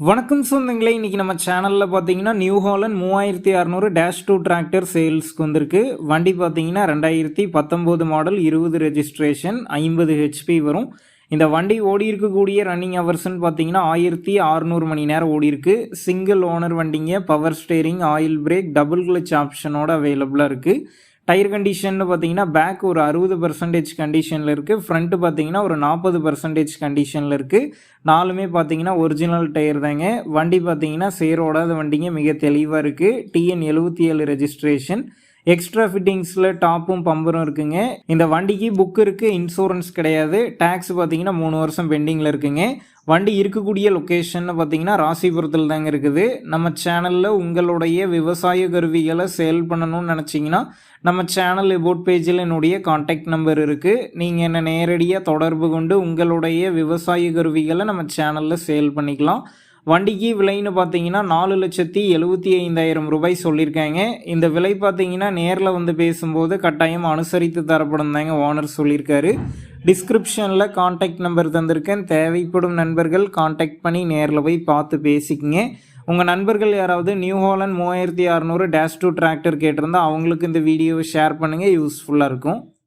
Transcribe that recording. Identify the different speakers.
Speaker 1: வணக்கம் சொந்தங்களே இன்றைக்கி நம்ம சேனலில் பார்த்தீங்கன்னா நியூ ஹாலண்ட் மூவாயிரத்தி அறநூறு டேஷ் டூ டிராக்டர் சேல்ஸ்க்கு வந்திருக்கு. வண்டி பார்த்தீங்கன்னா ரெண்டாயிரத்தி பத்தொம்போது மாடல் இருபது ரெஜிஸ்ட்ரேஷன் ஐம்பது ஹெச்பி வரும். இந்த வண்டி ஓடி இருக்கக்கூடிய ரன்னிங் ஹவர்ஸ்னு பார்த்தீங்கன்னா ஆயிரத்தி அறநூறு மணி நேரம் ஓடி இருக்கு. சிங்கிள் ஓனர் வண்டிங்க power steering oil brake double clutch ஆப்ஷனோட அவைலபிளாக இருக்குது டயர் கண்டிஷன்னு பார்த்தீங்கன்னா பேக் ஒரு அறுபது பர்சன்டேஜ் கண்டிஷனில் இருக்குது ஃப்ரண்ட்டு பார்த்தீங்கன்னா ஒரு நாற்பது பர்சன்டேஜ் கண்டிஷனில் இருக்குது நாலுமே பார்த்தீங்கன்னா ஒரிஜினல் டயர் தாங்க. வண்டி பார்த்தீங்கன்னா சேரோடாத வண்டிங்க மிக தெளிவாக இருக்குது டிஎன் எழுபத்தி ஏழு ரெஜிஸ்ட்ரேஷன் எக்ஸ்ட்ரா ஃபிட்டிங்ஸில் டாப்பும் பம்பரும் இருக்குங்க. இந்த வண்டிக்கு புக் இருக்குது இன்சூரன்ஸ் கிடையாது. டேக்ஸ் பார்த்தீங்கன்னா மூணு வருஷம் பெண்டிங்கில் இருக்குங்க. வண்டி இருக்கக்கூடிய லொக்கேஷன் பார்த்தீங்கன்னா ராசிபுரத்தில் தாங்க இருக்குது. நம்ம சேனலில் உங்களுடைய விவசாய கருவிகளை சேல் பண்ணணும்னு நினச்சிங்கன்னா நம்ம சேனல் போட் பேஜில் என்னுடைய காண்டாக்ட் நம்பர் இருக்குது நீங்கள் என்னை நேரடியாக தொடர்பு கொண்டு உங்களுடைய விவசாய கருவிகளை நம்ம சேனலில் சேல் பண்ணிக்கலாம். வண்டிக்கு விலைன்னு பார்த்தீங்கன்னா நாலு லட்சத்தி எழுபத்தி ஐந்தாயிரம் ரூபாய் சொல்லியிருக்காங்க. இந்த விலை பார்த்தீங்கன்னா நேரில் வந்து பேசும்போது கட்டாயம் அனுசரித்து தரப்படும் தாங்க ஓனர் சொல்லியிருக்காரு. டிஸ்கிரிப்ஷனில் காண்டாக்ட் நம்பர் தந்திருக்கேன். தேவைப்படும் நண்பர்கள் காண்டாக்ட் பண்ணி நேரில் போய் பார்த்து பேசிக்கங்க. உங்கள் நண்பர்கள் யாராவது நியூ ஹாலண்ட் மூவாயிரத்தி அறநூறு டேஷ் டூ டிராக்டர் கேட்டிருந்தால் அவங்களுக்கு இந்த வீடியோவை ஷேர் பண்ணுங்கள் யூஸ்ஃபுல்லாக இருக்கும்.